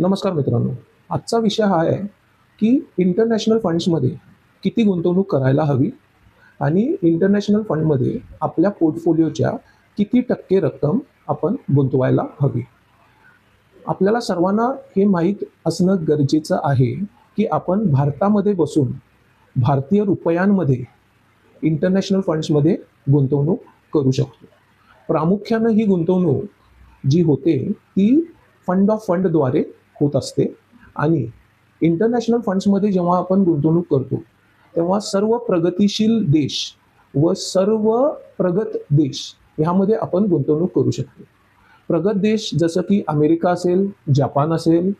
नमस्कार मित्रांनो. आजचा विषय हा आहे की इंटरनॅशनल फंड्समध्ये किती गुंतवणूक करायला हवी आणि इंटरनॅशनल फंडमध्ये आपल्या पोर्टफोलिओच्या किती टक्के रक्कम आपण गुंतवायला हवी. आपल्याला सर्वांना हे माहीत असणं गरजेचं आहे की आपण भारतामध्ये बसून भारतीय रुपयांमध्ये इंटरनॅशनल फंड्समध्ये गुंतवणूक करू शकतो. प्रामुख्यानं ही गुंतवणूक जी होते ती फंड ऑफ फंडद्वारे होत असते. आणि इंटरनॅशनल फंड्समध्ये जेव्हा आपण गुंतवणूक करतो तेव्हा सर्व प्रगतीशील देश व सर्व प्रगत देश ह्यामध्ये आपण गुंतवणूक करू शकतो. प्रगत देश जसं की अमेरिका असेल जपान असेल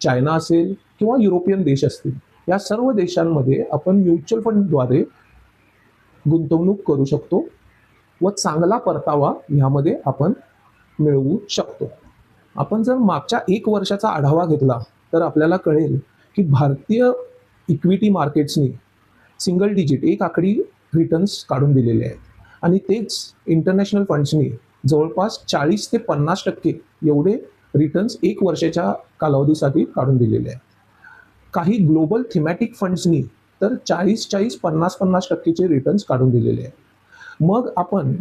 चायना असेल किंवा युरोपियन देश असतील या सर्व देशांमध्ये आपण म्युच्युअल फंडद्वारे गुंतवणूक करू शकतो व चांगला परतावा ह्यामध्ये आपण मिळवू शकतो. आपण जर मागच्या एक वर्षाचा आढावा घेतला तर आपल्याला कळेल की भारतीय इक्विटी मार्केट्सनी सिंगल डिजिट एक आकडी रिटर्न्स काढून दिलेले आहेत. आणि तेच इंटरनॅशनल फंड्सनी जवळपास चाळीस ते पन्नास टक्के एवढे रिटर्न्स एक वर्षाच्या कालावधीसाठी काढून दिलेले आहेत. काही ग्लोबल थिमॅटिक फंड्सनी तर चाळीस चाळीस पन्नास पन्नास टक्केचे रिटर्न्स काढून दिलेले आहेत. मग आपण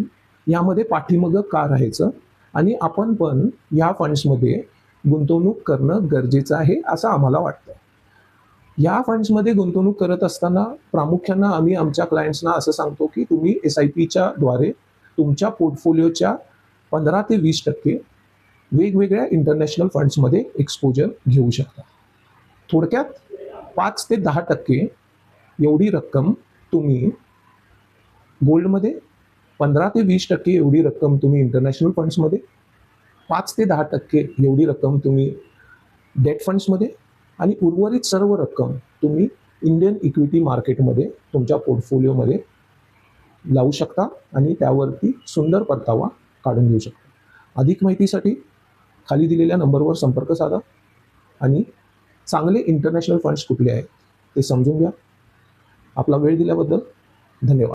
यामध्ये पाठीमागं का राहायचं? आणि आपण पण या फंड्समध्ये गुंतवणूक करणं गरजेचं आहे असं आम्हाला वाटतं या फंड्समध्ये गुंतवणूक करत असताना प्रामुख्यानं आम्ही आमच्या क्लायंट्सना असं सांगतो की तुम्ही एस आय पीच्या द्वारे तुमच्या पोर्टफोलिओच्या पंधरा ते वीस टक्के वेगवेगळ्या इंटरनॅशनल फंड्समध्ये एक्सपोजर घेऊ शकता. थोडक्यात पाच ते दहा टक्के एवढी रक्कम तुम्ही गोल्डमध्ये पंधरा ते वीस टक्के एवढी रक्कम तुम्ही इंटरनॅशनल फंड्समध्ये पाच ते दहा टक्के एवढी रक्कम तुम्ही डेट फंड्समध्ये आणि उर्वरित सर्व रक्कम तुम्ही इंडियन इक्विटी मार्केटमध्ये तुमच्या पोर्टफोलिओमध्ये लावू शकता आणि त्यावरती सुंदर परतावा काढून घेऊ शकता. अधिक माहितीसाठी खाली दिलेल्या नंबरवर संपर्क साधा आणि चांगले इंटरनॅशनल फंड्स कुठले आहेत ते समजून घ्या. आपला वेळ दिल्याबद्दल धन्यवाद.